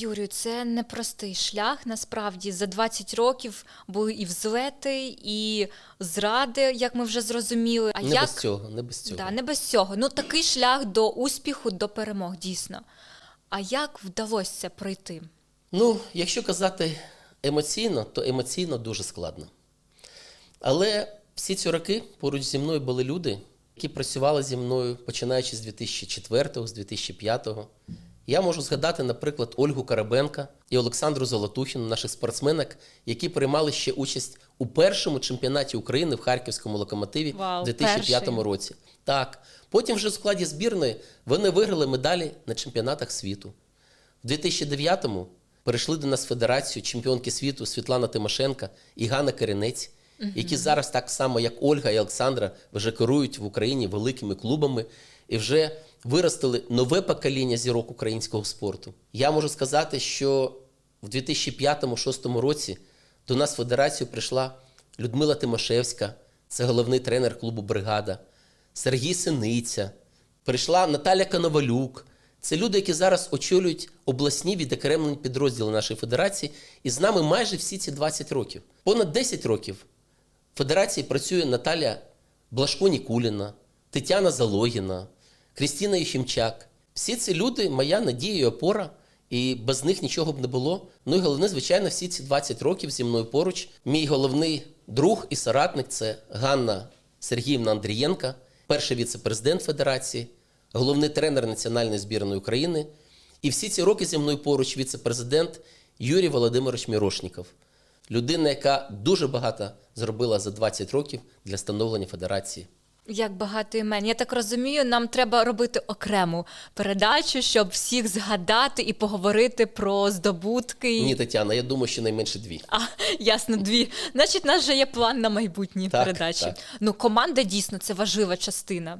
Юрію, це непростий шлях. Насправді за 20 років були і взлети, і зради, як ми вже зрозуміли. А не як без цього, не без цього. Да, не без цього. Ну такий шлях до успіху, до перемог, дійсно. А як вдалося це пройти? Ну, якщо казати емоційно, то емоційно дуже складно. Але всі ці роки поруч зі мною були люди, які працювали зі мною починаючи з 2004 з 2005 Я можу згадати, наприклад, Ольгу Карабенка і Олександру Золотухіну, наших спортсменок, які приймали ще участь у першому чемпіонаті України в Харківському локомотиві Вау, у 2005 перший. році. Так. Потім вже в складі збірної вони виграли медалі на чемпіонатах світу. В 2009-му перейшли до нас в федерацію чемпіонки світу Світлана Тимошенка і Ганна Керенець, які зараз так само, як Ольга і Олександра, вже керують в Україні великими клубами і вже виростили нове покоління зірок українського спорту. Я можу сказати, що в 2005-2006 році до нас в федерацію прийшла Людмила Тимошевська, це головний тренер клубу Бригада, Сергій Синиця, прийшла Наталя Коновалюк. Це люди, які зараз очолюють обласні відокремлені підрозділи нашої федерації, і з нами майже всі ці 20 років. Понад 10 років в федерації працює Наталя Блашко Нікуліна, Тетяна Залогіна, Крістіна Єхімчак. Всі ці люди моя надія і опора, і без них нічого б не було. Ну і головне, звичайно, всі ці 20 років зі мною поруч. Мій головний друг і соратник це Ганна Сергіївна Андрієнка, перший віце-президент Федерації, головний тренер національної збірної України. І всі ці роки зі мною поруч віце-президент Юрій Володимирович Мірошніков. Людина, яка дуже багато зробила за 20 років для становлення федерації. Як багато імен. Я так розумію, нам треба робити окрему передачу, щоб всіх згадати і поговорити про здобутки. Ні, Тетяна, я думаю, що найменше дві. А, ясно, дві. Значить, у нас вже є план на майбутні Так, передачі. так. Ну, команда дійсно це важлива частина.